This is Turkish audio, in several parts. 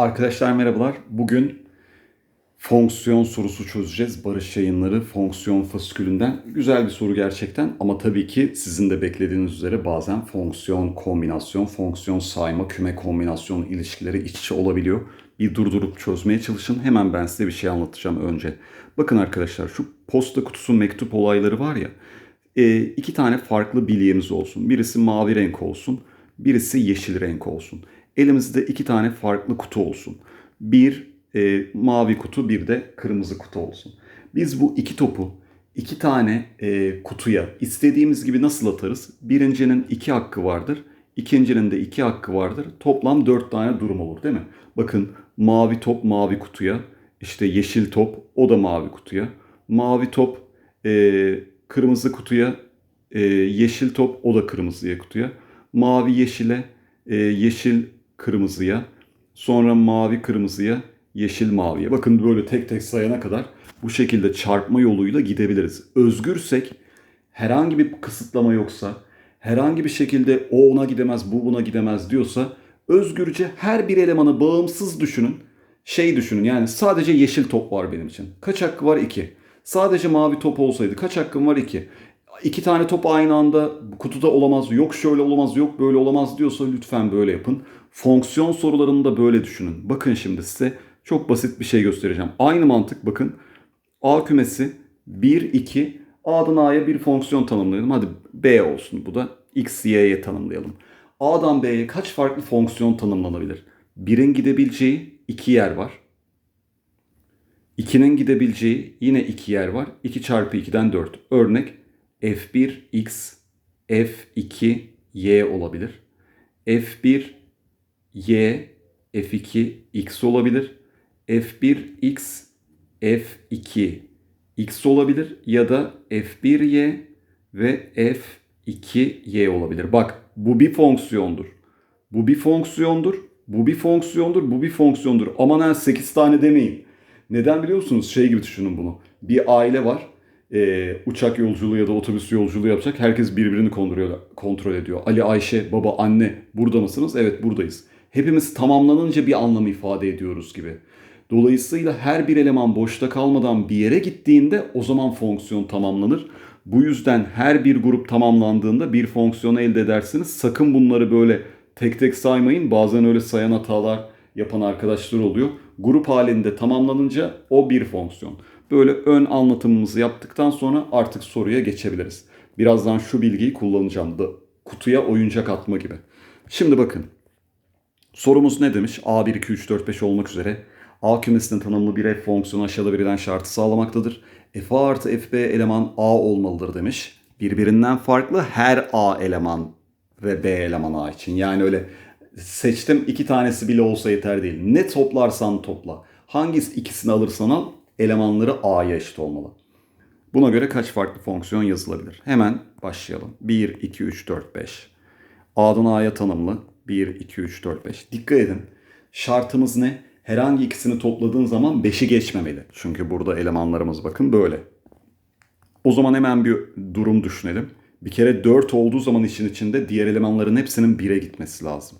Arkadaşlar merhabalar. Bugün fonksiyon sorusu çözeceğiz. Barış Yayınları fonksiyon fasikülünden. Güzel bir soru gerçekten ama tabii ki sizin de beklediğiniz üzere bazen fonksiyon kombinasyon, fonksiyon sayma, küme kombinasyon ilişkileri iç içe olabiliyor. Bir durdurup çözmeye çalışın. Hemen ben size bir şey anlatacağım önce. Bakın arkadaşlar şu posta kutusu mektup olayları var ya. e, iki tane farklı bilyemiz olsun. Birisi mavi renk olsun. Birisi yeşil renk olsun. Elimizde iki tane farklı kutu olsun. Bir e, mavi kutu bir de kırmızı kutu olsun. Biz bu iki topu iki tane e, kutuya istediğimiz gibi nasıl atarız? Birincinin iki hakkı vardır. ikincinin de iki hakkı vardır. Toplam dört tane durum olur değil mi? Bakın mavi top mavi kutuya, işte yeşil top o da mavi kutuya, mavi top e, kırmızı kutuya, e, yeşil top o da kırmızıya kutuya, mavi yeşile, e, yeşil kırmızıya, sonra mavi kırmızıya, yeşil maviye. Bakın böyle tek tek sayana kadar bu şekilde çarpma yoluyla gidebiliriz. Özgürsek herhangi bir kısıtlama yoksa, herhangi bir şekilde o ona gidemez, bu buna gidemez diyorsa özgürce her bir elemanı bağımsız düşünün. Şey düşünün yani sadece yeşil top var benim için. Kaç hakkı var? 2. Sadece mavi top olsaydı kaç hakkım var? 2. İki tane top aynı anda kutuda olamaz, yok şöyle olamaz, yok böyle olamaz diyorsa lütfen böyle yapın. Fonksiyon sorularını da böyle düşünün. Bakın şimdi size çok basit bir şey göstereceğim. Aynı mantık bakın. A kümesi 1, 2. A'dan A'ya bir fonksiyon tanımlayalım. Hadi B olsun bu da. X, Y'ye tanımlayalım. A'dan B'ye kaç farklı fonksiyon tanımlanabilir? 1'in gidebileceği iki yer var. 2'nin gidebileceği yine iki yer var. 2 çarpı 2'den 4. Örnek F1 X, F2 Y olabilir. F1 Y, F2 X olabilir. F1 X, F2 X olabilir ya da F1 Y ve F2 Y olabilir. Bak bu bir fonksiyondur. Bu bir fonksiyondur. Bu bir fonksiyondur. Bu bir fonksiyondur. Aman ha 8 tane demeyin. Neden biliyor musunuz? Şey gibi düşünün bunu. Bir aile var. Ee, uçak yolculuğu ya da otobüs yolculuğu yapacak. Herkes birbirini kontrol, kontrol ediyor. Ali, Ayşe, baba, anne burada mısınız? Evet buradayız. Hepimiz tamamlanınca bir anlam ifade ediyoruz gibi. Dolayısıyla her bir eleman boşta kalmadan bir yere gittiğinde o zaman fonksiyon tamamlanır. Bu yüzden her bir grup tamamlandığında bir fonksiyonu elde edersiniz. Sakın bunları böyle tek tek saymayın. Bazen öyle sayan hatalar yapan arkadaşlar oluyor. Grup halinde tamamlanınca o bir fonksiyon. Böyle ön anlatımımızı yaptıktan sonra artık soruya geçebiliriz. Birazdan şu bilgiyi kullanacağım da kutuya oyuncak atma gibi. Şimdi bakın. Sorumuz ne demiş? A1, 2, 3, 4, 5 olmak üzere A kümesinin tanımlı bir f fonksiyonu aşağıda verilen şartı sağlamaktadır. f a artı f b eleman a olmalıdır demiş. Birbirinden farklı her a eleman ve b eleman a için. Yani öyle seçtim iki tanesi bile olsa yeter değil. Ne toplarsan topla. Hangisi ikisini alırsan al elemanları a'ya eşit olmalı. Buna göre kaç farklı fonksiyon yazılabilir? Hemen başlayalım. 1, 2, 3, 4, 5. A'dan A'ya tanımlı. 1, 2, 3, 4, 5. Dikkat edin. Şartımız ne? Herhangi ikisini topladığın zaman 5'i geçmemeli. Çünkü burada elemanlarımız bakın böyle. O zaman hemen bir durum düşünelim. Bir kere 4 olduğu zaman işin içinde diğer elemanların hepsinin 1'e gitmesi lazım.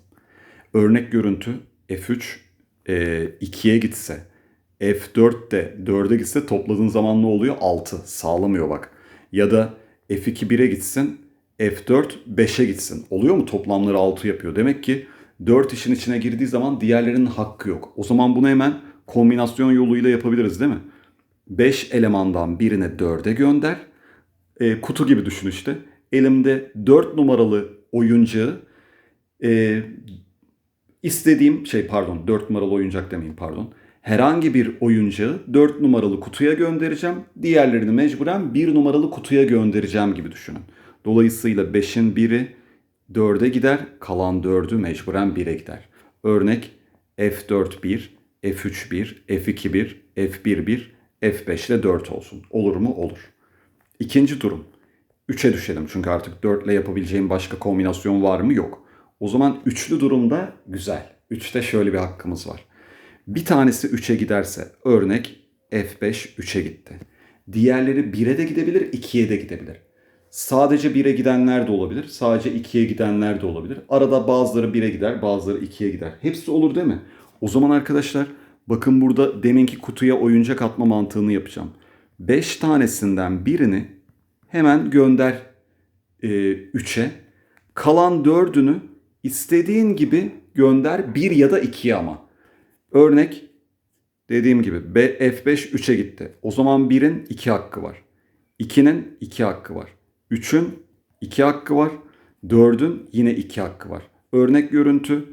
Örnek görüntü F3 e, 2'ye gitse, F4 de 4'e gitse topladığın zaman ne oluyor? 6. Sağlamıyor bak. Ya da F2 1'e gitsin, F4 5'e gitsin. Oluyor mu? Toplamları 6 yapıyor. Demek ki 4 işin içine girdiği zaman diğerlerinin hakkı yok. O zaman bunu hemen kombinasyon yoluyla yapabiliriz değil mi? 5 elemandan birine 4'e gönder. E, kutu gibi düşün işte. Elimde 4 numaralı oyuncağı e, istediğim şey pardon 4 numaralı oyuncak demeyeyim pardon. Herhangi bir oyuncağı 4 numaralı kutuya göndereceğim. Diğerlerini mecburen 1 numaralı kutuya göndereceğim gibi düşünün. Dolayısıyla 5'in biri 4'e gider, kalan 4'ü mecburen 1'e gider. Örnek F4 1, F3 1, F2 1, F1 1, F5 ile 4 olsun. Olur mu? Olur. İkinci durum. 3'e düşelim çünkü artık 4 ile yapabileceğim başka kombinasyon var mı? Yok. O zaman üçlü durumda güzel. 3'te şöyle bir hakkımız var. Bir tanesi 3'e giderse örnek F5 3'e gitti. Diğerleri 1'e de gidebilir, 2'ye de gidebilir. Sadece 1'e gidenler de olabilir. Sadece 2'ye gidenler de olabilir. Arada bazıları 1'e gider, bazıları 2'ye gider. Hepsi olur değil mi? O zaman arkadaşlar bakın burada deminki kutuya oyuncak atma mantığını yapacağım. 5 tanesinden birini hemen gönder 3'e. Kalan 4'ünü istediğin gibi gönder 1 ya da 2'ye ama. Örnek dediğim gibi B- F5 3'e gitti. O zaman 1'in 2 hakkı var. 2'nin 2 hakkı var. 3'ün 2 hakkı var. 4'ün yine 2 hakkı var. Örnek görüntü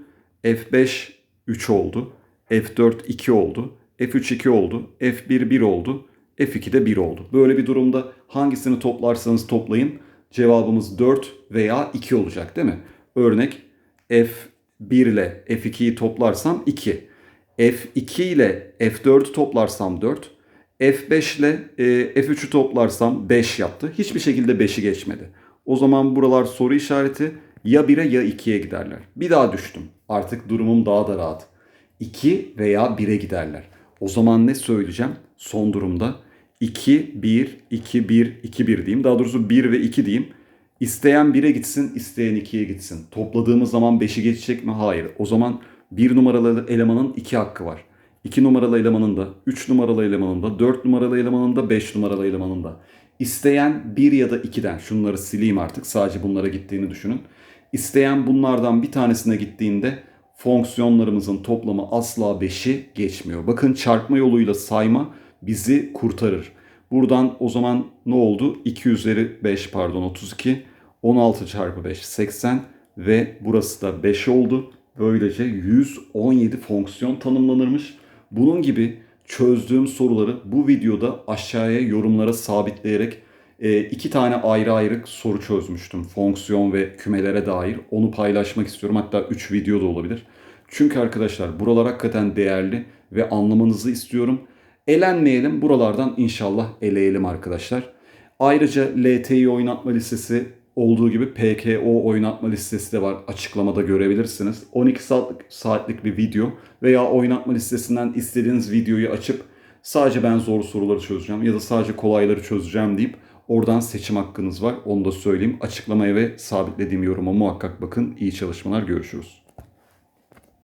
F5 3 oldu. F4 2 oldu. F3 2 oldu. F1 1 oldu. F2 de 1 oldu. Böyle bir durumda hangisini toplarsanız toplayın cevabımız 4 veya 2 olacak değil mi? Örnek F1 ile F2'yi toplarsam 2. F2 ile F4'ü toplarsam 4. F5 ile e, F3'ü toplarsam 5 yaptı. Hiçbir şekilde 5'i geçmedi. O zaman buralar soru işareti ya 1'e ya 2'ye giderler. Bir daha düştüm. Artık durumum daha da rahat. 2 veya 1'e giderler. O zaman ne söyleyeceğim? Son durumda 2, 1, 2, 1, 2, 1 diyeyim. Daha doğrusu 1 ve 2 diyeyim. İsteyen 1'e gitsin, isteyen 2'ye gitsin. Topladığımız zaman 5'i geçecek mi? Hayır. O zaman 1 numaralı elemanın 2 hakkı var. 2 numaralı elemanın da, 3 numaralı elemanın da, 4 numaralı elemanın da, 5 numaralı elemanın da. İsteyen 1 ya da 2'den, şunları sileyim artık sadece bunlara gittiğini düşünün. İsteyen bunlardan bir tanesine gittiğinde fonksiyonlarımızın toplamı asla 5'i geçmiyor. Bakın çarpma yoluyla sayma bizi kurtarır. Buradan o zaman ne oldu? 2 üzeri 5 pardon 32. 16 çarpı 5 80 ve burası da 5 oldu. Böylece 117 fonksiyon tanımlanırmış. Bunun gibi çözdüğüm soruları bu videoda aşağıya yorumlara sabitleyerek e, iki tane ayrı ayrı soru çözmüştüm. Fonksiyon ve kümelere dair. Onu paylaşmak istiyorum. Hatta 3 video da olabilir. Çünkü arkadaşlar buralar hakikaten değerli ve anlamanızı istiyorum. Elenmeyelim. Buralardan inşallah eleyelim arkadaşlar. Ayrıca LTI oynatma listesi olduğu gibi PKO oynatma listesi de var. Açıklamada görebilirsiniz. 12 saatlik, saatlik bir video veya oynatma listesinden istediğiniz videoyu açıp sadece ben zor soruları çözeceğim ya da sadece kolayları çözeceğim deyip oradan seçim hakkınız var. Onu da söyleyeyim. Açıklamaya ve sabitlediğim yoruma muhakkak bakın. İyi çalışmalar. Görüşürüz.